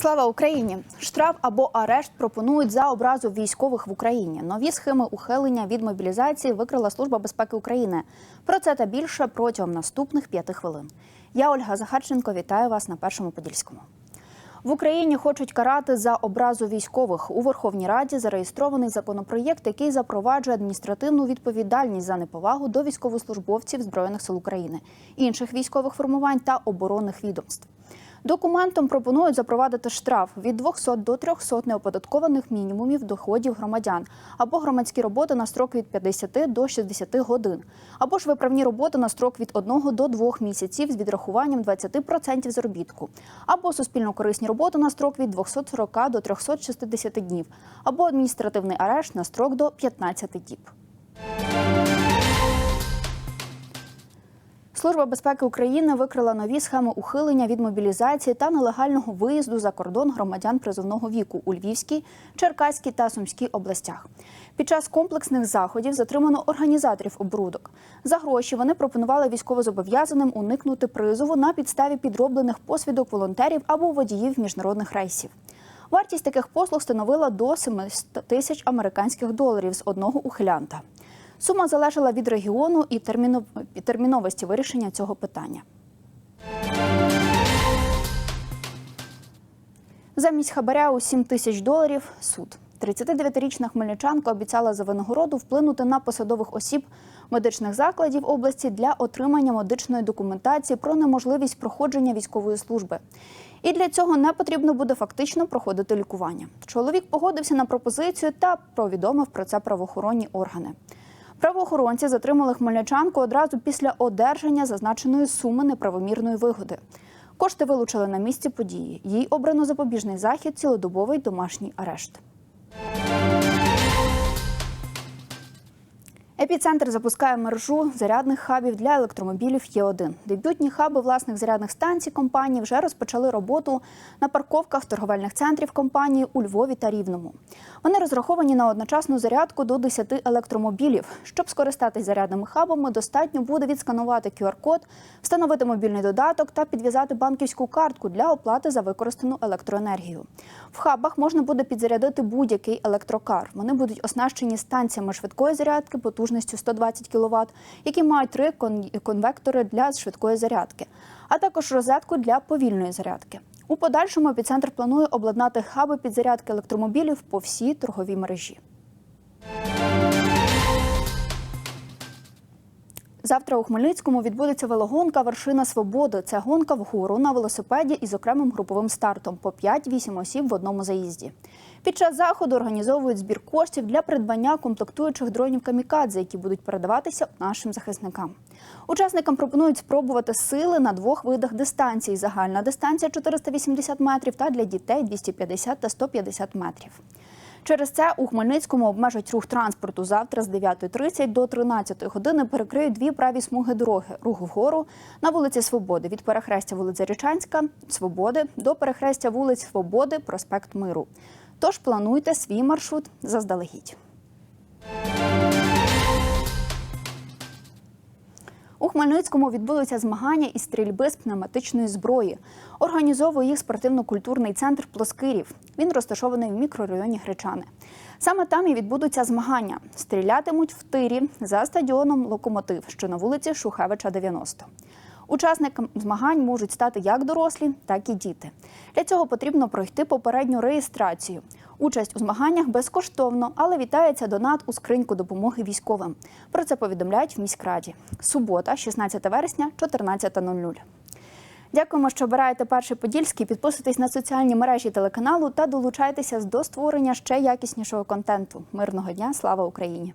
Слава Україні! Штраф або арешт пропонують за образу військових в Україні. Нові схеми ухилення від мобілізації викрила Служба безпеки України. Про це та більше протягом наступних п'яти хвилин. Я Ольга Захарченко вітаю вас на першому подільському. В Україні хочуть карати за образу військових. У Верховній Раді зареєстрований законопроєкт, який запроваджує адміністративну відповідальність за неповагу до військовослужбовців збройних сил України, інших військових формувань та оборонних відомств. Документом пропонують запровадити штраф від 200 до 300 неоподаткованих мінімумів доходів громадян або громадські роботи на строк від 50 до 60 годин, або ж виправні роботи на строк від 1 до 2 місяців з відрахуванням 20% заробітку, або суспільно-корисні роботи на строк від 240 до 360 днів, або адміністративний арешт на строк до 15 діб. Служба безпеки України викрила нові схеми ухилення від мобілізації та нелегального виїзду за кордон громадян призовного віку у Львівській, Черкаській та Сумській областях. Під час комплексних заходів затримано організаторів обрудок. За гроші вони пропонували військовозобов'язаним уникнути призову на підставі підроблених посвідок волонтерів або водіїв міжнародних рейсів. Вартість таких послуг становила до 700 тисяч американських доларів з одного ухилянта. Сума залежала від регіону і терміно- терміновості вирішення цього питання. Замість хабаря у 7 тисяч доларів суд. 39-річна хмельничанка обіцяла за винагороду вплинути на посадових осіб медичних закладів області для отримання медичної документації про неможливість проходження військової служби. І для цього не потрібно буде фактично проходити лікування. Чоловік погодився на пропозицію та повідомив про це правоохоронні органи. Правоохоронці затримали хмельничанку одразу після одержання зазначеної суми неправомірної вигоди. Кошти вилучили на місці події. Їй обрано запобіжний захід, цілодобовий домашній арешт. Епіцентр запускає мережу зарядних хабів для електромобілів Є1. Дебютні хаби власних зарядних станцій компанії вже розпочали роботу на парковках торговельних центрів компанії у Львові та Рівному. Вони розраховані на одночасну зарядку до 10 електромобілів. Щоб скористатись зарядними хабами, достатньо буде відсканувати QR-код, встановити мобільний додаток та підв'язати банківську картку для оплати за використану електроенергію. В хабах можна буде підзарядити будь-який електрокар. Вони будуть оснащені станціями швидкої зарядки потужністю 120 кВт, які мають три кон- конвектори для швидкої зарядки, а також розетку для повільної зарядки. У подальшому епіцентр планує обладнати хаби підзарядки електромобілів по всій торговій мережі. Завтра у Хмельницькому відбудеться велогонка Вершина Свободи. Це гонка вгору на велосипеді із окремим груповим стартом по 5-8 осіб в одному заїзді. Під час заходу організовують збір коштів для придбання комплектуючих дронів камікадзе, які будуть передаватися нашим захисникам. Учасникам пропонують спробувати сили на двох видах дистанцій: загальна дистанція 480 метрів та для дітей 250 та 150 метрів. Через це у Хмельницькому обмежать рух транспорту завтра з 9.30 до 13 години перекриють дві праві смуги дороги. Рух вгору на вулиці Свободи від перехрестя вулиця Річанська, Свободи до перехрестя вулиць Свободи, проспект Миру. Тож плануйте свій маршрут заздалегідь. У Хмельницькому відбудуться змагання із стрільби з пневматичної зброї. Організовує їх спортивно-культурний центр Плоскирів. Він розташований в мікрорайоні Гречани. Саме там і відбудуться змагання. Стрілятимуть в тирі за стадіоном Локомотив, що на вулиці Шухевича, 90. Учасникам змагань можуть стати як дорослі, так і діти. Для цього потрібно пройти попередню реєстрацію. Участь у змаганнях безкоштовно, але вітається донат у скриньку допомоги військовим. Про це повідомляють в міськраді. Субота, 16 вересня, 14.00. Дякуємо, що обираєте перший подільський. Підписуйтесь на соціальні мережі телеканалу та долучайтеся до створення ще якіснішого контенту. Мирного дня, слава Україні!